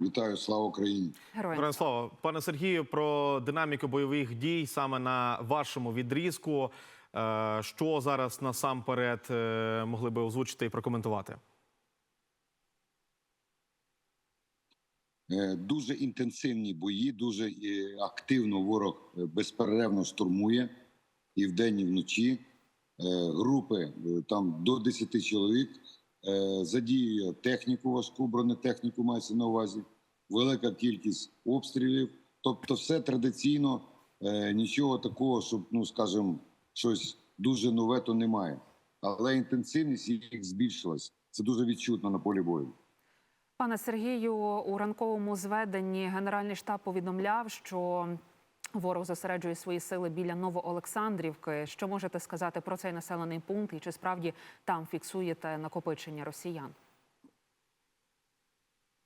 Вітаю, слава Україні. Героям Героям слава, пане Сергію, про динаміку бойових дій саме на вашому відрізку. Е, Що зараз насамперед е, могли би озвучити і прокоментувати? Е, Дуже інтенсивні бої, дуже активно ворог безперервно штурмує і вдень, і вночі. Групи там до 10 чоловік задіює техніку, важку бронетехніку мається на увазі, велика кількість обстрілів. Тобто, все традиційно, е, нічого такого, щоб, ну скажімо, щось дуже нове, то немає. Але інтенсивність їх збільшилась. Це дуже відчутно на полі бою. пане Сергію, у ранковому зведенні Генеральний штаб повідомляв, що ворог зосереджує свої сили біля Новоолександрівки. Що можете сказати про цей населений пункт і чи справді там фіксуєте накопичення росіян?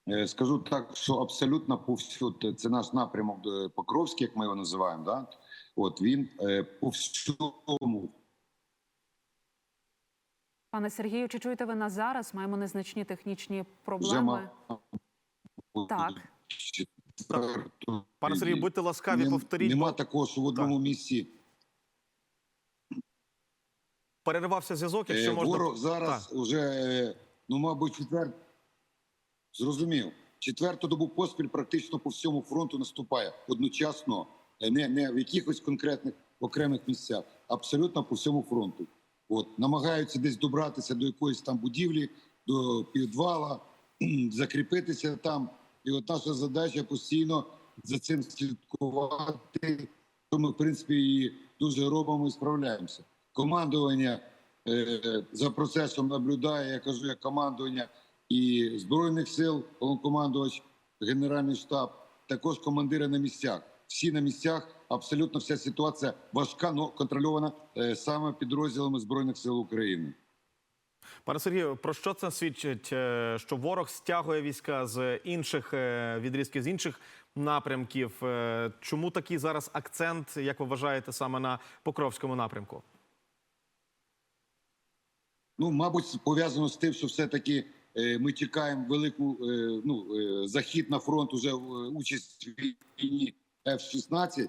Е, Скажу так, що абсолютно повсюди це наш напрямок Покровський, як ми його називаємо. Да? От він е, по всьому Пане Сергію, чи чуєте ви нас зараз? Маємо незначні технічні проблеми. Так. Пане Сергію, будьте ласкаві, повторіть, Нема такого, що в одному місці переривався зв'язок. Якщо Е, можна ворог зараз Так. вже, е, ну мабуть, четвер... зрозумів. Четверту добу поспіль практично по всьому фронту наступає одночасно, е, не, не в якихось конкретних окремих місцях, абсолютно по всьому фронту. От намагаються десь добратися до якоїсь там будівлі, до підвала, закріпитися там. І от наша задача постійно за цим слідкувати. То ми, в принципі, і дуже робимо і справляємося. Командування е, за процесом наблюдає, я кажу, як командування і Збройних сил, головнокомандувач, Генеральний штаб, також командири на місцях. Всі на місцях, абсолютно вся ситуація важка, але контрольована е, саме підрозділами Збройних сил України. Пане Сергію, про що це свідчить? Е, Що ворог стягує війська з інших е, відрізків, з інших напрямків? Е, Чому такий зараз акцент, як ви вважаєте, саме на Покровському напрямку? Ну, мабуть, пов'язано з тим, що все-таки ми чекаємо велику ну, захід на фронт уже участь в війні F-16.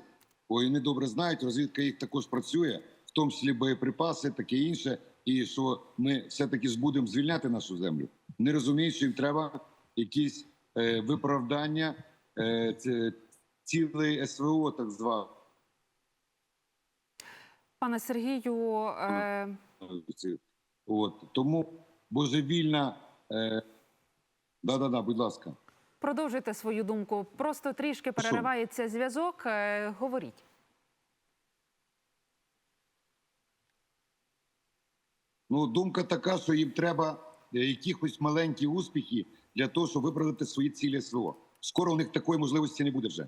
Бо вони добре знають, розвідка їх також працює, в тому числі боєприпаси, таке інше. І що ми все-таки ж будемо звільняти нашу землю. Не розуміють, що їм треба якісь е, виправдання е, це, цілий СВО, так званий. Пане Сергію, е, От тому божевільна. Е... Да-да-да, будь ласка. продовжуйте свою думку. Просто трішки переривається зв'язок. Е, Говоріть. Ну, думка така, що їм треба е, якихось маленькі успіхи для того, щоб виправити свої цілі СВО. Скоро у них такої можливості не буде вже.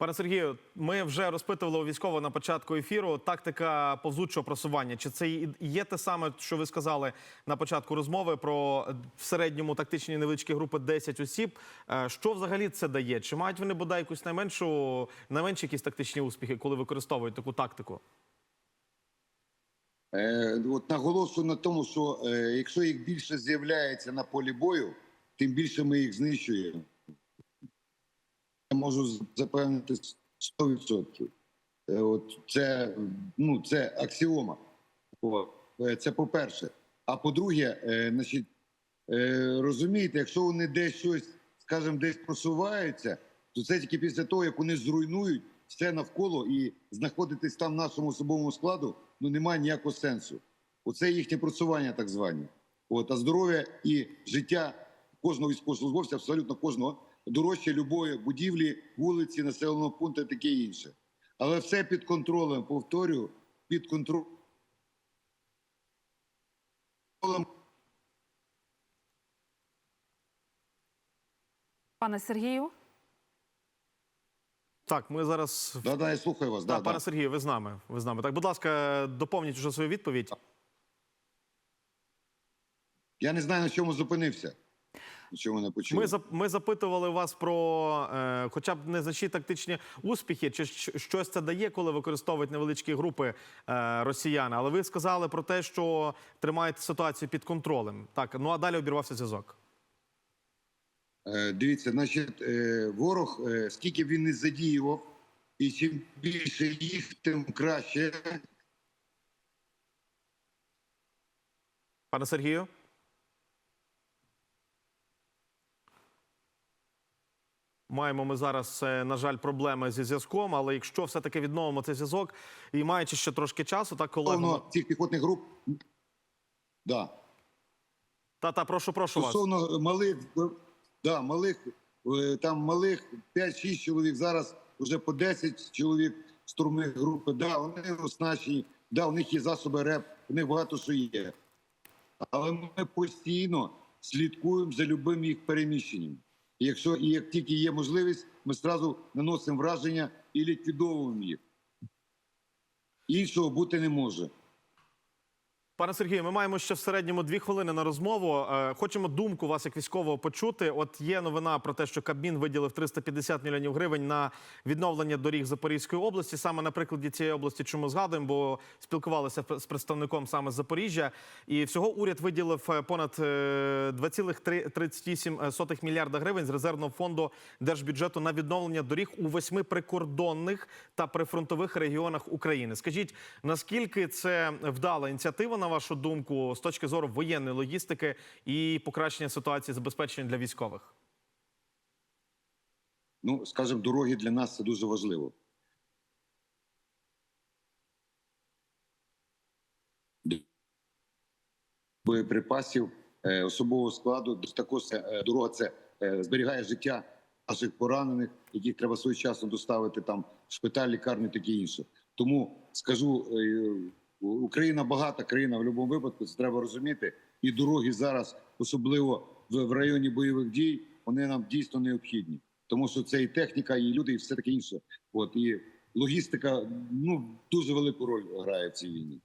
Пане Сергію, ми вже розпитували у військово на початку ефіру. Тактика повзучого просування. Чи це є те саме, що ви сказали на початку розмови про е, в середньому тактичні невеличкі групи 10 осіб? Е, Що взагалі це дає? Чи мають вони бодай якусь найменшу найменші якісь тактичні успіхи, коли використовують таку тактику? Е, от наголошую на тому, що е, якщо їх більше з'являється на полі бою, тим більше ми їх знищуємо. Я можу запевнити 100%. Е, от це, ну, це аксіома. Це по-перше. А по-друге, розумієте, якщо вони десь щось, скажімо, десь просуваються, то це тільки після того, як вони зруйнують все навколо і знаходитись там в нашому особовому складу, ну немає ніякого сенсу. Оце їхнє просування, так звані. От, а здоров'я і життя кожного військовослужбовця, абсолютно кожного, дорожче любої будівлі, вулиці, населеного пункту і таке інше. Але все під контролем, повторюю, під контролем. Пане Сергію, Так, ми зараз Да, да, я слухаю вас. Так, Да, пане да. Сергію, ви з нами. Ви з нами. Так, будь ласка, доповніть вже свою відповідь. Я не знаю, на чому зупинився. Чому не почув. Ми зап- ми запитували вас про е, хоча б незначні тактичні успіхи, чи щось це дає, коли використовують невеличкі групи е, росіяни. Але ви сказали про те, що тримаєте ситуацію під контролем. Так, ну а далі обірвався зв'язок. Е, Дивіться, значить, е, ворог, е, скільки б він не задіював, і чим більше їх, тим краще. Пане Сергію? Маємо ми зараз, на жаль, проблеми зі зв'язком, але якщо все-таки відновимо цей зв'язок і маючи ще трошки часу, так колего. Стосовно цих піхотних груп, да. Та та прошу, прошу вас. Стосовно малих, да, малих, е, там малих 5-6 чоловік, зараз вже по 10 чоловік штурмових групи. Да, вони оснащені, да, у них є засоби РЕП, у них багато що є. Але ми постійно слідкуємо за любим їх переміщенням. І якщо і як тільки є можливість, ми одразу наносимо враження і ліквідовуємо їх. Іншого бути не може. Пане Сергію, ми маємо ще в середньому дві хвилини на розмову. Е, Хочемо думку вас як військового почути. От є новина про те, що Кабмін виділив 350 мільйонів гривень на відновлення доріг Запорізької області. Саме на прикладі цієї області, чому згадуємо, бо спілкувалися з представником саме Запоріжжя. І всього уряд виділив е, понад е, 2,38 мільярда гривень з резервного фонду держбюджету на відновлення доріг у восьми прикордонних та прифронтових регіонах України. Скажіть, наскільки це вдала ініціатива, на вашу думку, з точки зору воєнної логістики і покращення ситуації забезпечення для військових? Ну, скажімо, дороги для нас це дуже важливо. Боєприпасів, е, особового складу, також е, дорога це е, зберігає життя наших поранених, яких треба своєчасно доставити там в шпиталь, лікарню, таке інше. Тому скажу, Україна багата країна в будь-якому випадку, це треба розуміти. І дороги зараз, особливо в, районі бойових дій, вони нам дійсно необхідні тому що це і техніка, і люди, і все таке інше. От і логістика ну дуже велику роль грає в цій війні.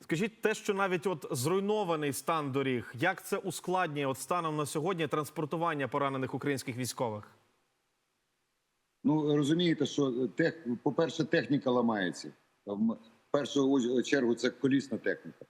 Скажіть те, що навіть от зруйнований стан доріг, як це ускладнює от станом на сьогодні транспортування поранених українських військових? Ну розумієте, що тех, по-перше, техніка ламається. В першу чергу це колісна техніка.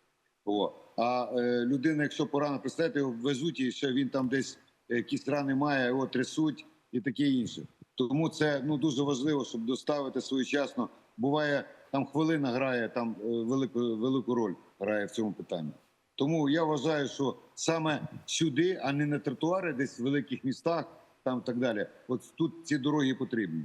О. А е, людина, якщо порана, представляєте, його везуть і ще він там десь якісь рани має, його трясуть і таке інше. Тому це ну дуже важливо, щоб доставити своєчасно. Буває, там хвилина грає, там е, велику велику роль грає в цьому питанні. Тому я вважаю, що саме сюди, а не на тротуари, десь в великих містах, там так далі. От тут ці дороги потрібні.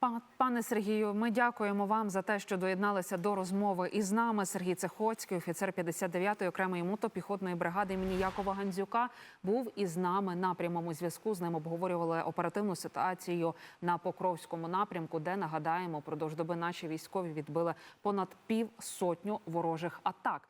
Пан- Пане Сергію, ми дякуємо вам за те, що доєдналися до розмови із нами. Сергій Цехоцький, офіцер 59-ї окремої мотопіхотної бригади імені Якова Гандзюка, був із нами на прямому зв'язку. З ним обговорювали оперативну ситуацію на Покровському напрямку, де нагадаємо, продовж доби наші військові відбили понад півсотню ворожих атак.